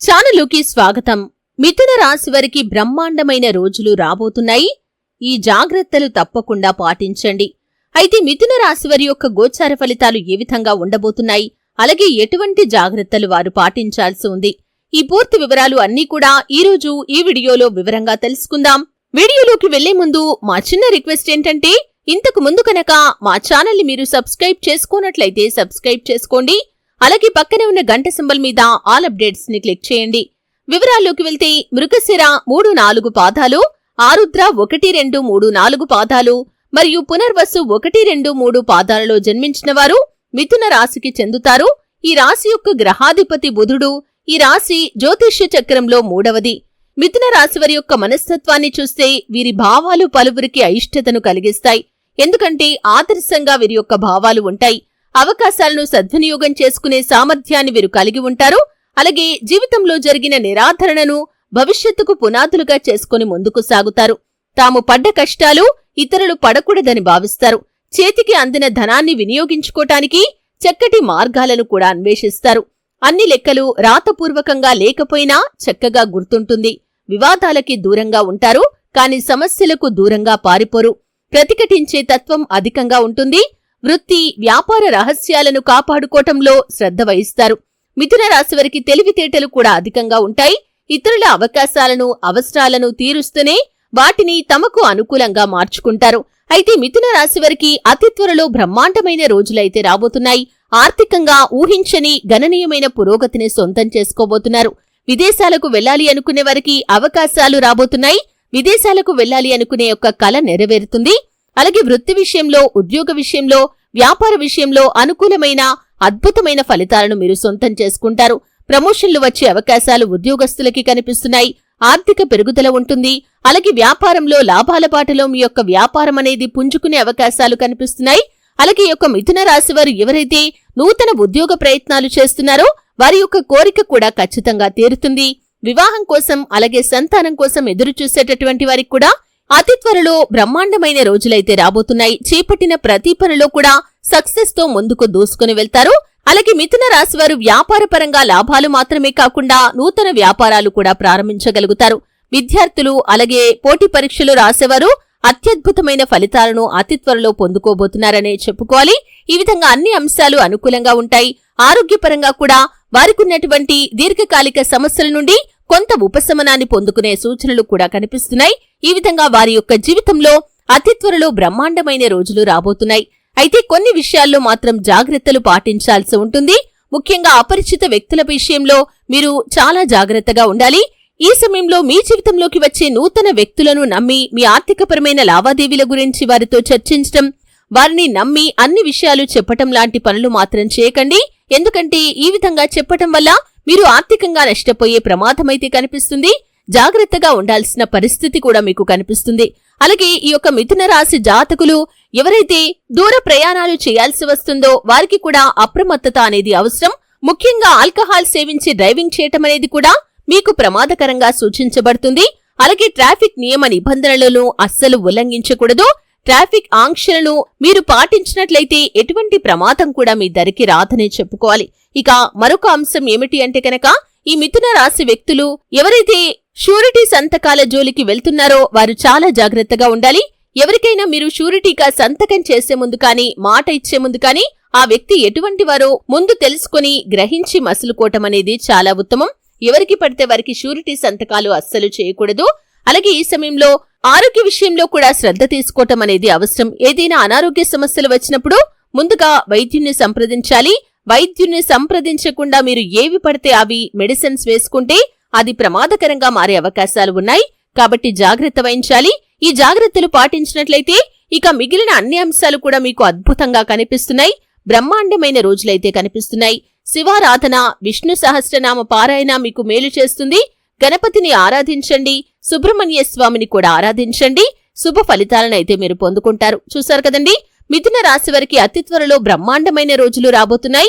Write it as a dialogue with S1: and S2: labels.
S1: ఛానలుకి స్వాగతం. మిథున రాశివారికి బ్రహ్మాండమైన రోజులు రాబోతున్నాయి. ఈ జాగ్రత్తలు తప్పకుండా పాటించండి. అయితే మిథున రాశివారి యొక్క గోచార ఫలితాలు ఏ విధంగా ఉండబోతున్నాయి? అలాగే ఎటువంటి జాగ్రత్తలు వారు పాటించాల్సి ఉంది? ఈ పూర్తి వివరాలు అన్నీ కూడా ఈ రోజు ఈ వీడియోలో వివరంగా తెలుసుకుందాం. వీడియోలోకి వెళ్ళే ముందు మా చిన్న రిక్వెస్ట్ ఏంటంటే ఇంతకు ముందు కనుక మా ఛానల్ని మీరు సబ్స్క్రైబ్ చేసుకోనట్లయితే సబ్స్క్రైబ్ చేసుకోండి. అలాగే పక్కనే ఉన్న గంట సింబల్ మీద ఆల్ అప్డేట్స్ని క్లిక్ చేయండి. వివరాల్లోకి వెళ్తే మృగశిర మూడు నాలుగు పాదాలు ఆరుద్ర ఒకటి రెండు మూడు నాలుగు పాదాలు మరియు పునర్వసు ఒకటి రెండు మూడు పాదాలలో జన్మించిన వారు మిథున రాశికి చెందుతారు. ఈ రాశి యొక్క గ్రహాధిపతి బుధుడు ఈ రాశి జ్యోతిష్య చక్రంలో మూడవది. మిథున రాశి వారి యొక్క మనస్తత్వాన్ని చూస్తే వీరి భావాలు పలువురికి అయిష్టతను కలిగిస్తాయి. ఎందుకంటే ఆదర్శంగా వీరి యొక్క భావాలు ఉంటాయి. అవకాశాలను సద్వినియోగం చేసుకునే సామర్థ్యాన్ని వీరు కలిగి ఉంటారు. అలాగే జీవితంలో జరిగిన నిరాధరణను భవిష్యత్తుకు పునాదులుగా చేసుకుని ముందుకు సాగుతారు. తాము పడ్డ కష్టాలు ఇతరులు పడకూడదని భావిస్తారు. చేతికి అందిన ధనాన్ని వినియోగించుకోటానికి చక్కటి మార్గాలను కూడా అన్వేషిస్తారు. అన్ని లెక్కలు రాతపూర్వకంగా లేకపోయినా చక్కగా గుర్తుంటుంది. వివాదాలకి దూరంగా ఉంటారు కాని సమస్యలకు దూరంగా పారిపోరు. ప్రతిఘటించే తత్వం అధికంగా ఉంటుంది. వృత్తి వ్యాపార రహస్యాలను కాపాడుకోవటంలో శ్రద్ధ వహిస్తారు. మిథున రాశి వారికి తెలివితేటలు కూడా అధికంగా ఉంటాయి. ఇతరుల అవకాశాలను అవసరాలను తీరుస్తూనే వాటిని తమకు అనుకూలంగా మార్చుకుంటారు. అయితే మిథున రాశి వారికి అతి త్వరలో బ్రహ్మాండమైన రోజులైతే రాబోతున్నాయి. ఆర్థికంగా ఊహించని గణనీయమైన పురోగతిని సొంతం చేసుకోబోతున్నారు. విదేశాలకు వెళ్ళాలి అనుకునే వారికి అవకాశాలు రాబోతున్నాయి. విదేశాలకు వెళ్ళాలి అనుకునే యొక్క కల నెరవేరుతుంది. అలాగే వృత్తి విషయంలో ఉద్యోగ విషయంలో వ్యాపార విషయంలో అనుకూలమైన అద్భుతమైన ఫలితాలను మీరు సొంతం చేసుకుంటారు. ప్రమోషన్లు వచ్చే అవకాశాలు ఉద్యోగస్తులకి కనిపిస్తున్నాయి. ఆర్థిక పెరుగుదల ఉంటుంది. అలాగే వ్యాపారంలో లాభాల బాటలో మీ యొక్క వ్యాపారం అనేది పుంజుకునే అవకాశాలు కనిపిస్తున్నాయి. అలాగే ఈ యొక్క మిథున రాశి వారు ఎవరైతే నూతన ఉద్యోగ ప్రయత్నాలు చేస్తున్నారో వారి యొక్క కోరిక కూడా ఖచ్చితంగా తీరుతుంది. వివాహం కోసం అలాగే సంతానం కోసం ఎదురు చూసేటటువంటి వారికి కూడా అతి త్వరలో బ్రహ్మాండమైన రోజులైతే రాబోతున్నాయి. చేపట్టిన ప్రతి పనిలో కూడా సక్సెస్తో ముందుకు దూసుకుని వెళ్తారు. అలాగే మిథున రాశి వారు వ్యాపార పరంగా లాభాలు మాత్రమే కాకుండా నూతన వ్యాపారాలు కూడా ప్రారంభించగలుగుతారు. విద్యార్థులు అలాగే పోటీ పరీక్షలు రాసేవారు అత్యద్భుతమైన ఫలితాలను అతి త్వరలో పొందుకోబోతున్నారనే చెప్పుకోవాలి. ఈ విధంగా అన్ని అంశాలు అనుకూలంగా ఉంటాయి. ఆరోగ్యపరంగా కూడా వారికున్నటువంటి దీర్ఘకాలిక సమస్యల నుండి కొంత ఉపశమనాన్ని పొందుకునే సూచనలు కూడా కనిపిస్తున్నాయి. ఈ విధంగా వారి యొక్క జీవితంలో అతి త్వరలో బ్రహ్మాండమైన రోజులు రాబోతున్నాయి. అయితే కొన్ని విషయాల్లో మాత్రం జాగ్రత్తలు పాటించాల్సి ఉంటుంది. ముఖ్యంగా అపరిచిత వ్యక్తుల విషయంలో మీరు చాలా జాగ్రత్తగా ఉండాలి. ఈ సమయంలో మీ జీవితంలోకి వచ్చే నూతన వ్యక్తులను నమ్మి మీ ఆర్థికపరమైన లావాదేవీల గురించి వారితో చర్చించడం వారిని నమ్మి అన్ని విషయాలు చెప్పటం లాంటి పనులు మాత్రం చేయకండి. ఎందుకంటే ఈ విధంగా చెప్పటం వల్ల మీరు ఆర్థికంగా నష్టపోయే ప్రమాదమైతే కనిపిస్తుంది. జాగ్రత్తగా ఉండాల్సిన పరిస్థితి కూడా మీకు కనిపిస్తుంది. అలాగే ఈ యొక్క మిథున రాశి జాతకులు ఎవరైతే దూర ప్రయాణాలు చేయాల్సి వస్తుందో వారికి కూడా అప్రమత్తత అనేది అవసరం. ముఖ్యంగా ఆల్కహాల్ సేవించి డ్రైవింగ్ చేయటం అనేది కూడా మీకు ప్రమాదకరంగా సూచించబడుతుంది. అలాగే ట్రాఫిక్ నియమ నిబంధనలను అస్సలు ఉల్లంఘించకూడదు. ట్రాఫిక్ ఆంక్షలను మీరు పాటించినట్లయితే ఎటువంటి ప్రమాదం కూడా మీ దరికి రాదనే చెప్పుకోవాలి. ఇక మరొక అంశం ఏమిటి అంటే కనుక ఈ మిథున రాశి వ్యక్తులు ఎవరైతే షూరిటీ సంతకాల జోలికి వెళ్తున్నారో వారు చాలా జాగ్రత్తగా ఉండాలి. ఎవరికైనా మీరు షూరిటీగా సంతకం చేసే ముందు కానీ మాట ఇచ్చే ముందు కానీ ఆ వ్యక్తి ఎటువంటి వారో ముందు తెలుసుకుని గ్రహించి మసులుకోవటం అనేది చాలా ఉత్తమం. ఎవరికి పడితే వారికి షూరిటీ సంతకాలు అస్సలు చేయకూడదు. అలాగే ఈ సమయంలో ఆరోగ్య విషయంలో కూడా శ్రద్ధ తీసుకోవటం అనేది అవసరం. ఏదైనా అనారోగ్య సమస్యలు వచ్చినప్పుడు ముందుగా వైద్యుణ్ణి సంప్రదించాలి. వైద్యుని సంప్రదించకుండా మీరు ఏవి పడితే అవి మెడిసిన్స్ వేసుకుంటే అది ప్రమాదకరంగా మారే అవకాశాలు ఉన్నాయి. కాబట్టి జాగ్రత్త వహించాలి. ఈ జాగ్రత్తలు పాటించినట్లయితే ఇక మిగిలిన అన్ని అంశాలు కూడా మీకు అద్భుతంగా కనిపిస్తున్నాయి. బ్రహ్మాండమైన రోజులైతే కనిపిస్తున్నాయి. శివారాధన విష్ణు సహస్రనామ పారాయణ మీకు మేలు చేస్తుంది. గణపతిని ఆరాధించండి. సుబ్రహ్మణ్య స్వామిని కూడా ఆరాధించండి. శుభ ఫలితాలనైతే మీరు పొందుకుంటారు. చూశారు కదండి? మిథున రాశి వారికి అతి త్వరలో బ్రహ్మాండమైన రోజులు రాబోతున్నాయి.